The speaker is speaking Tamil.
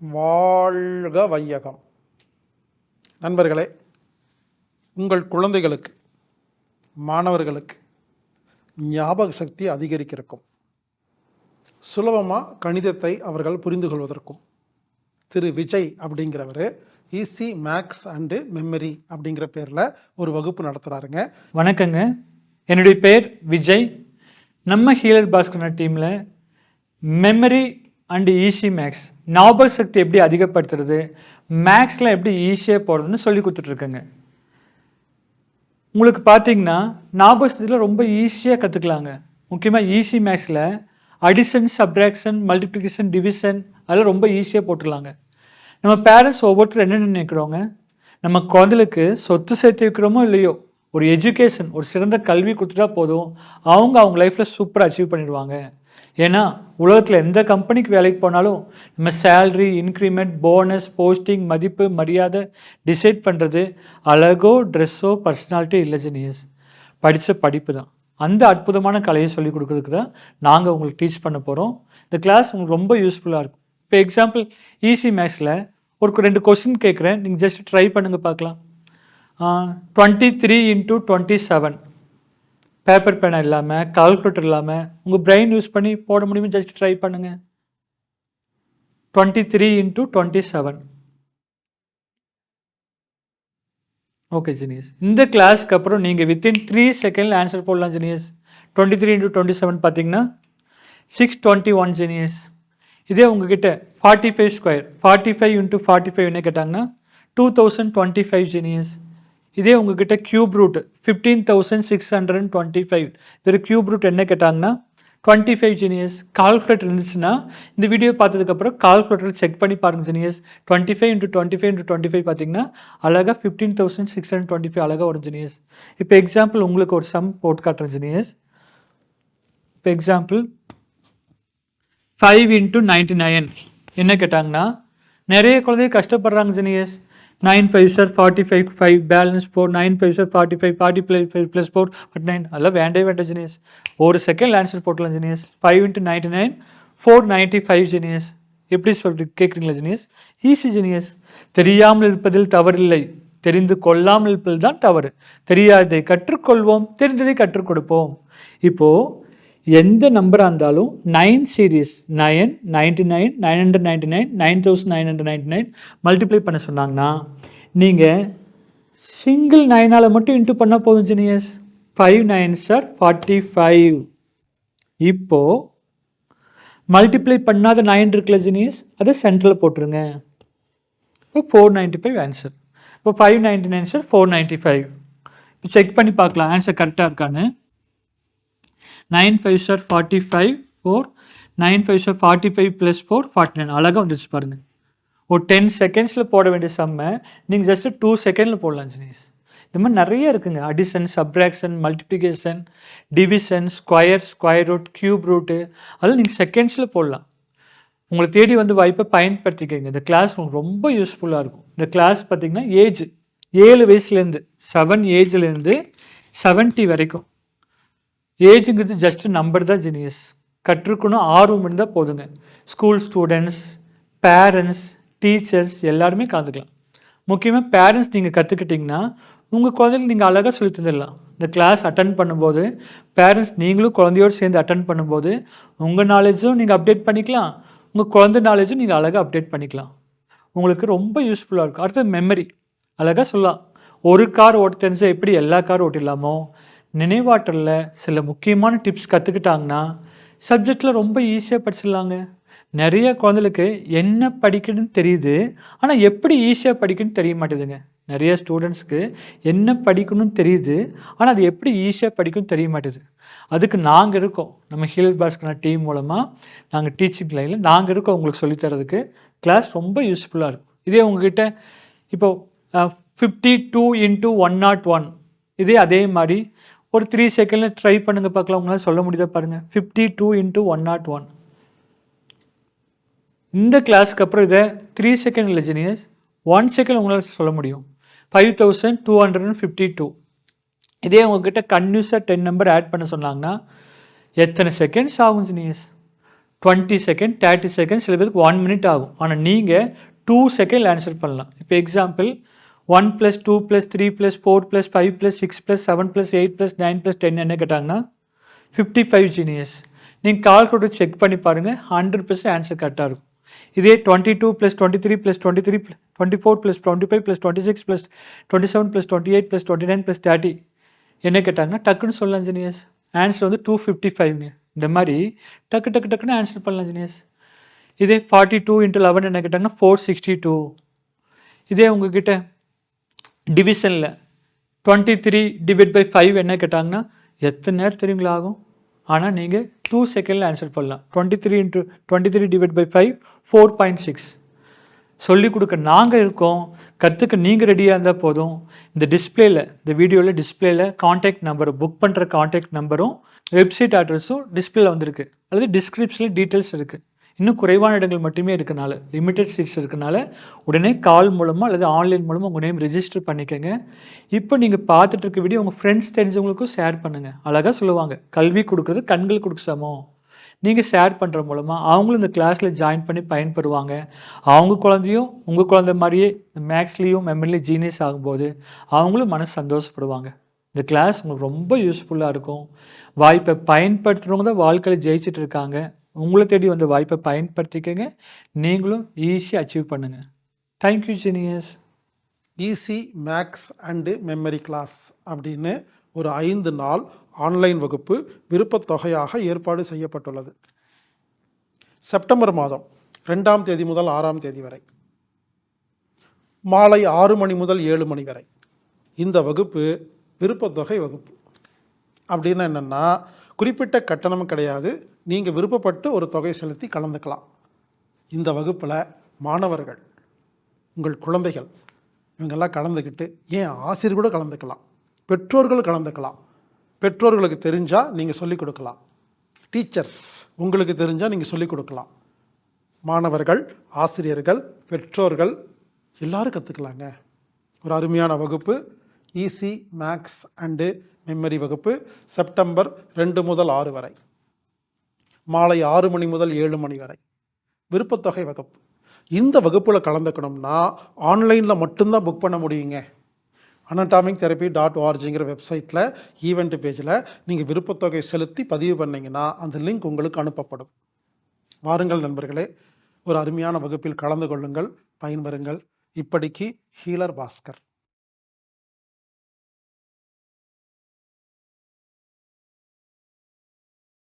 வாழ்க வையகம். நண்பர்களே உங்கள் குழந்தைகளுக்கு மாணவர்களுக்கு ஞாபக சக்தி அதிகரிக்கிறக்கும். சுலபமாக கணிதத்தை அவர்கள் புரிந்து கொள்வதற்கும். திரு விஜய் அப்படிங்கிறவர் ஈஸி மேக்ஸ் அண்டு மெமரி அப்படிங்கிற பேரில் ஒரு வகுப்பு நடத்துகிறாருங்க வணக்கங்க. என்னுடைய பேர் விஜய். நம்ம ஹீலர் பாஸ்கர் டீமில் மெமரி அண்டு ஈஸி மேக்ஸ் ஞாபக சக்தி எப்படி அதிகப்படுத்துறது? மேக்ஸில் எப்படி ஈஸியாக போடுறதுன்னு சொல்லி கொடுத்துட்ருக்கேங்க. உங்களுக்கு பார்த்தீங்கன்னா ஞாபக சக்தியில் ரொம்ப ஈஸியாக கற்றுக்கலாங்க முக்கியமாக ஈஸி மேக்ஸில் அடிஷன் சப்ராக்ஷன் மல்டிப்ளிகேஷன் டிவிஷன் அதெல்லாம் ரொம்ப ஈஸியாக போட்டுடலாங்க. நம்ம பேரண்ட்ஸ் ஒவ்வொருத்தரும் என்ன நினைக்கிறோங்க? நம்ம குழந்தைகளுக்கு சொத்து சேர்த்து வைக்கிறோமோ இல்லையோ? ஒரு எஜுகேஷன் ஒரு சிறந்த கல்வி கொடுத்துட்டா போதும். அவங்க அவங்க லைஃப்பில் சூப்பராக அச்சீவ் பண்ணிடுவாங்க. ஏன்னா உலகத்தில் எந்த கம்பெனிக்கு வேலைக்கு போனாலும் நம்ம சேல்ரி இன்க்ரிமெண்ட் போனஸ் போஸ்டிங் மதிப்பு மரியாதை டிசைட் பண்ணுறது அழகோ ட்ரெஸ்ஸோ பர்சனாலிட்டி இல்லை ஜெனியஸ் படித்த படிப்பு தான். அந்த அற்புதமான கலையை சொல்லிக் கொடுக்குறதுக்கு தான் நாங்கள் உங்களுக்கு டீச் பண்ண போகிறோம் இந்த கிளாஸ் உங்களுக்கு ரொம்ப யூஸ்ஃபுல்லாக இருக்கும். இப்போ எக்ஸாம்பிள் ஈஸி மேக்ஸில் ஒரு ரெண்டு கொஸ்டின் கேட்குறேன். நீங்கள் ஜஸ்ட் ட்ரை பண்ணுங்கள் பார்க்கலாம். Twenty three into twenty seven paper பேனா இல்லாமல் கால்குலேட்டர் இல்லாமல் உங்கள் பிரெயின் யூஸ் பண்ணி போட முடியுமோ ஜஸ்ட் ட்ரை பண்ணுங்கள் twenty three into twenty seven okay genius இந்த கிளாஸ்க்கு அப்புறம் நீங்கள் வித்தின் த்ரீ செகண்டில் ஆன்சர் போடலாம் genius twenty three into twenty seven பார்த்தீங்கன்னா சிக்ஸ் டுவெண்ட்டி ஒன் ஜினியஸ் இதே உங்ககிட்ட forty five square forty five into forty five என்ன கேட்டாங்கன்னா two thousand twenty five genius இதே உங்ககிட்ட cube root fifteen thousand six hundred and twenty five இது கியூப் ரூட் என்ன கேட்டாங்கன்னா டுவெண்ட்டி ஃபைவ் ஜீனியஸ் கால்குலேட்டர் இருந்துச்சுன்னா இந்த வீடியோ பார்த்ததுக்கப்புறம் கால்குலேட்டர் செக் பண்ணி பாருங்க genius twenty five into twenty five into twenty five பார்த்தீங்கன்னா அழகாக fifteen thousand six hundred twenty five அழகாக வரும் ஜீனியஸ் இப்போ எக்ஸாம்பிள் உங்களுக்கு ஒரு சம் போட்டு காட்டுறேன் ஜீனியஸ் இப்போ example five into ninety nine என்ன கேட்டாங்கன்னா நிறைய குழந்தைங்க கஷ்டப்படுறாங்க genius nine five sir forty five five balance four nine five sir forty five forty plus five plus four but nine அதெல்லாம் வேண்டே வேண்டாம் ஜெனியஸ் ஒரு செகண்ட் ஆன்சர் போட்டலாம் genius five into ninety nine four ninety five genius எப்படி சொல்லிட்டு கேட்குறீங்களா ஜெனியஸ் ஈஸி ஜெனியஸ் தெரியாமல் இருப்பதில் தவறில்லை. தெரிந்து கொள்ளாமல் இருப்பதில் தான் தவறு. தெரியாததை கற்றுக்கொள்வோம் தெரிந்ததை கற்றுக் கொடுப்போம். இப்போது எந்த நம்பராக இருந்தாலும் nine series nine ninety nine nine hundred ninety nine nine thousand nine hundred ninety nine multiply பண்ண சொன்னாங்கன்னா நீங்கள் சிங்கிள் நைனால் மட்டும் இன்ட்டு பண்ணால் போதும் genius five nine sir forty five இப்போது மல்டிப்ளை பண்ணாத நைன் இருக்குல்ல ஜெனியஸ் அதை சென்டரில் போட்டுருங்க. இப்போ ஃபோர் நைன்ட்டி ஃபைவ் ஆன்சர் இப்போ five ninety nine sir four ninety five check பண்ணி பார்க்கலாம் ஆன்சர் கரெக்டாக இருக்கான்னு. Nine five sir forty five four nine five sir forty five plus four forty nine. அழகாக வந்துச்சு பாருங்கள் ஒரு டென் செகண்ட்ஸில் போட வேண்டிய செம்மை நீங்கள் ஜஸ்ட்டு டூ செகண்டில் போடலாம் ஜினிஸ். இந்த மாதிரி நிறைய இருக்குங்க. Addition subtraction multiplication division square square root cube root அதெல்லாம் நீங்கள் செகண்ட்ஸில் போடலாம். உங்களை தேடி வந்து வாய்ப்பை பயன்படுத்திக்கங்க. இந்த கிளாஸ் உங்களுக்கு ரொம்ப யூஸ்ஃபுல்லாக இருக்கும். இந்த கிளாஸ் பார்த்திங்கன்னா ஏஜ் ஏழு வயசுலேருந்து செவன் ஏஜ்லேருந்து செவன்ட்டி வரைக்கும். ஏஜுங்கிறது ஜஸ்ட் நம்பர் தான் ஜீனியஸ் கற்றுக்கணும் ஆர்வம் இருந்தால் போதுங்க. ஸ்கூல் ஸ்டூடெண்ட்ஸ் பேரண்ட்ஸ் டீச்சர்ஸ் எல்லாருமே கலந்துக்கலாம். முக்கியமாக பேரண்ட்ஸ் நீங்கள் கற்றுக்கிட்டிங்கன்னா உங்கள் குழந்தைக்கு நீங்கள் அழகாக சொல்லி தந்துடலாம். இந்த கிளாஸ் அட்டன் பண்ணும்போது பேரண்ட்ஸ் நீங்களும் குழந்தையோடு சேர்ந்து அட்டன் பண்ணும்போது உங்கள் நாலேஜும் நீங்கள் அப்டேட் பண்ணிக்கலாம். உங்கள் குழந்தை நாலேஜும் நீங்கள் அழகாக அப்டேட் பண்ணிக்கலாம். உங்களுக்கு ரொம்ப யூஸ்ஃபுல்லாக இருக்கும். அடுத்தது மெமரி அழகாக சொல்லலாம். ஒரு கார் ஓட்ட தெரிஞ்சால் எப்படி எல்லா காரும் ஓட்டிடலாமோ நினைவாற்றலில் சில முக்கியமான டிப்ஸ் கற்றுக்கிட்டாங்கன்னா சப்ஜெக்டில் ரொம்ப ஈஸியாக படிச்சிடலாங்க. நிறைய குழந்தைகளுக்கு என்ன படிக்கணும்னு தெரியுது ஆனால் எப்படி ஈஸியாக படிக்கணும்னு தெரிய மாட்டேதுங்க. நிறைய ஸ்டூடெண்ட்ஸ்க்கு என்ன படிக்கணும்னு தெரியுது ஆனால் அது எப்படி ஈஸியாக படிக்கணும்னு தெரிய மாட்டேது. அதுக்கு நாங்கள் இருக்கோம். நம்ம ஹீல் பாஸ்கர் டீம் மூலமாக நாங்கள் டீச்சிங் லைனில் நாங்கள் இருக்கோம் உங்களுக்கு சொல்லித்தரதுக்கு கிளாஸ் ரொம்ப யூஸ்ஃபுல்லாக இருக்கும். இதே உங்ககிட்ட இப்போது fifty two into one nought one இதே அதே மாதிரி ஒரு த்ரீ செகண்டில் ட்ரை பண்ணுங்கள் பார்க்கலாம். உங்களால் சொல்ல முடியுதா பாருங்கள் fifty two into one nought one இந்த கிளாஸ்க்கு அப்புறம் இதை த்ரீ செகண்ட் இல்லை ஜீனியஸ். ஒன் செகண்ட் உங்களால் சொல்ல முடியும். Five thousand two hundred and fifty two இதே உங்ககிட்ட கன்யூஸாக டென் நம்பர் ஆட் பண்ண சொன்னாங்கன்னா எத்தனை செகண்ட்ஸ் ஆகும் genius? Twenty second thirty second சில பேருக்கு ஒன் மினிட் ஆகும். ஆனால் நீங்கள் டூ செகண்ட் ஆன்சர் பண்ணலாம். இப்போ example one plus two plus three plus four plus five plus six plus seven plus eight plus nine plus ten என்ன கேட்டாங்கன்னா ஃபிஃப்டி ஃபைவ் ஜீனியஸ் நீங்கள் கால்குலேட்டர் செக் பண்ணி பாருங்கள் ஹண்ட்ரட் பர்சன்ட் ஆன்சர் கரெக்டாக இருக்கும். இதே twenty two plus twenty three plus twenty three twenty four plus twenty five plus twenty six plus twenty seven plus twenty eight plus twenty nine plus thirty என்ன கேட்டாங்கன்னா டக்குன்னு சொல்லலாம் ஜீனியஸ் ஆன்சர் வந்து டூ ஃபிஃப்டி ஃபைவ்ங்க இந்த மாதிரி டக்கு டக்கு டக்குன்னு ஆன்சர் பண்ணலாம் ஜீனியஸ் இதே ஃபார்ட்டி டூ இன்ட்டு லெவன் என்ன கேட்டாங்கன்னா ஃபோர் சிக்ஸ்டி டூ இதே உங்ககிட்ட டிவிஷனில் twenty three divide by five என்ன கேட்டாங்கன்னா எத்தனை நேரம் தெரியுங்களா ஆகும்? ஆனால் நீங்கள் டூ செகண்டில் ஆன்சர் பண்ணலாம். Twenty three into twenty three divide by five four point six சொல்லிக் கொடுக்க நாங்கள் இருக்கோம். கற்றுக்க நீங்கள் ரெடியாக இருந்தால் போதும். இந்த டிஸ்பிளேயில் இந்த வீடியோவில் டிஸ்பிளேயில் காண்டாக்ட் நம்பர் புக் பண்ணுற காண்டாக்ட் நம்பரும் வெப்சைட் அட்ரஸும் டிஸ்பிளேயில் வந்திருக்கு. அல்லது டிஸ்கிரிப்ஷனில் டீட்டெயில்ஸ் இருக்குது இன்னும் குறைவான இடங்கள் மட்டுமே இருக்கனால லிமிட்டட் சீட்ஸ் இருக்கனால உடனே கால் மூலமாக அல்லது ஆன்லைன் மூலமாக உங்கள் நேம் ரிஜிஸ்டர் பண்ணிக்கோங்க. இப்போ நீங்கள் பார்த்துட்டு இருக்க வீடியோ உங்கள் ஃப்ரெண்ட்ஸ் தெரிஞ்சவங்களுக்கும் ஷேர் பண்ணுங்கள் அழகாக சொல்லுவாங்க கல்வி கொடுக்குறது கண்கள் கொடுக்க சமம். நீங்கள் ஷேர் பண்ணுற மூலமாக அவங்களும் இந்த கிளாஸில் ஜாயின் பண்ணி பயன்பெறுவாங்க. அவங்க குழந்தையும் உங்கள் குழந்த மாதிரியே மேக்ஸ்லேயும் மெமரிலையும் ஜீனியஸ் ஆகும்போது அவங்களும் மனசு சந்தோஷப்படுவாங்க. இந்த கிளாஸ் உங்களுக்கு ரொம்ப யூஸ்ஃபுல்லாக இருக்கும். வாய்ப்பை பயன்படுத்துகிறவங்க தான் வாழ்க்கையில் ஜெயிச்சுட்டு இருக்காங்க. உங்களை தேடி வந்த வாய்ப்பை பயன்படுத்திக்கங்க. நீங்களும் ஈஸியாக அச்சீவ் பண்ணுங்கள் thank you genius easy maths and memory class அப்படின்னு ஒரு ஐந்து நாள் ஆன்லைன் வகுப்பு விருப்பத்தொகையாக ஏற்பாடு செய்யப்பட்டுள்ளது. செப்டம்பர் மாதம் ரெண்டாம் தேதி முதல் ஆறாம் தேதி வரை. மாலை ஆறு மணி முதல் ஏழு மணி வரை. இந்த வகுப்பு விருப்பத்தொகை வகுப்பு. அப்படின்னா என்னென்னா குறிப்பிட்ட கட்டணம் கிடையாது. நீங்கள் விருப்பப்பட்டு ஒரு தொகை செலுத்தி கலந்துக்கலாம். இந்த வகுப்பில் மாணவர்கள் உங்கள் குழந்தைகள் இவங்கெல்லாம் கலந்துக்கிட்டு ஏன் ஆசிரியர் கூட கலந்துக்கலாம்? பெற்றோர்கள் கலந்துக்கலாம். பெற்றோர்களுக்கு தெரிஞ்சால் நீங்கள் சொல்லிக் கொடுக்கலாம். டீச்சர்ஸ் உங்களுக்கு தெரிஞ்சால் நீங்கள் சொல்லிக் கொடுக்கலாம். மாணவர்கள் ஆசிரியர்கள் பெற்றோர்கள் எல்லாரும் கற்றுக்கலாங்க ஒரு அருமையான வகுப்பு. இசி மேக்ஸ் அண்டு மெமரி வகுப்பு செப்டம்பர் ரெண்டு முதல் ஆறு வரை. மாலை ஆறு மணி முதல் ஏழு மணி வரை. விருப்பத்தொகை வகுப்பு. இந்த வகுப்பில் கலந்துக்கணும்னா ஆன்லைனில் மட்டும்தான் புக் பண்ண முடியுங்க. அனட்டாமிக் தெரப்பி டாட் ஓஆர்ஜிங்கிற வெப்சைட்டில் ஈவெண்ட் பேஜில் நீங்கள் விருப்பத்தொகை செலுத்தி பதிவு பண்ணிங்கன்னா அந்த லிங்க் உங்களுக்கு அனுப்பப்படும். வாருங்கள் நண்பர்களே ஒரு அருமையான வகுப்பில் கலந்து கொள்ளுங்கள் பயன்பெறுங்கள் இப்படிக்கு ஹீலர் பாஸ்கர்.